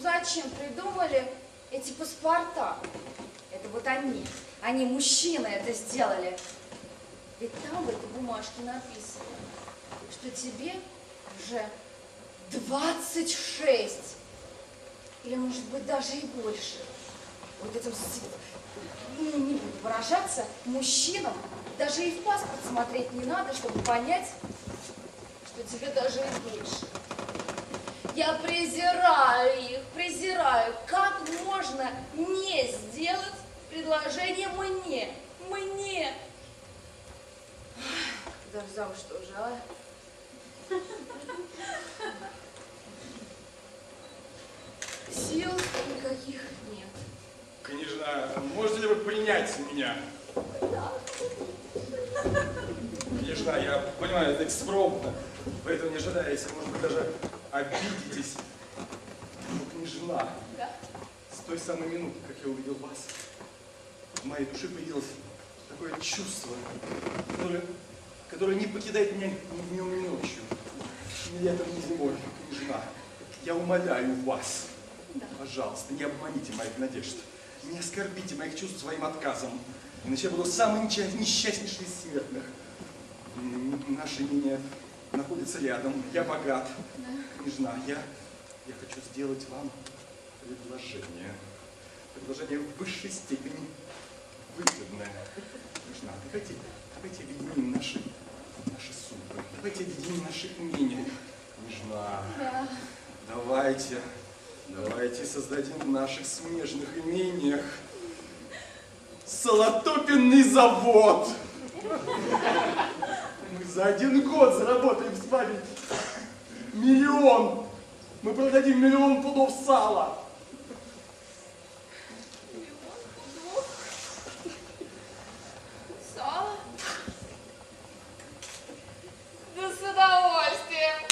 зачем придумали эти паспорта? Это вот они, они, мужчины, это сделали. Ведь там в этой бумажке написано, что тебе уже 26. Или, может быть, даже и больше. Вот этим, ну, не буду выражаться, мужчинам даже и в паспорт смотреть не надо, чтобы понять, что тебе даже и больше. Я презираю их, презираю. Как можно не сделать предложение мне? Мне. Даже замуж тоже, а? Сил никаких нет. Княжна, можете ли вы принять меня? Княжна, я понимаю, это экспромтно, вы этого не ожидаете, может быть, даже обидитесь. Но, княжна, Да? с той самой минуты, как я увидел вас, в моей душе появилось такое чувство, которое, которое не покидает меня ни днем, ни ночью, ни летом, ни зимой, княжна. Я умоляю вас, пожалуйста, не обманите моих надежд, не оскорбите моих чувств своим отказом, иначе я буду самый несчаст- несчастнейший из смертных. Наше имение находится рядом, я богат, княжна, я, я хочу сделать вам предложение. Предложение в высшей степени выгодное. Княжна, давайте, давайте объединим наши, наши судьбы, давайте объединим наши имения. Княжна, Да. давайте, давайте создадим в наших смежных имениях Солотопенный завод. За один год заработаем с вами миллион. Мы продадим миллион пудов сала. Сало? Да с удовольствием.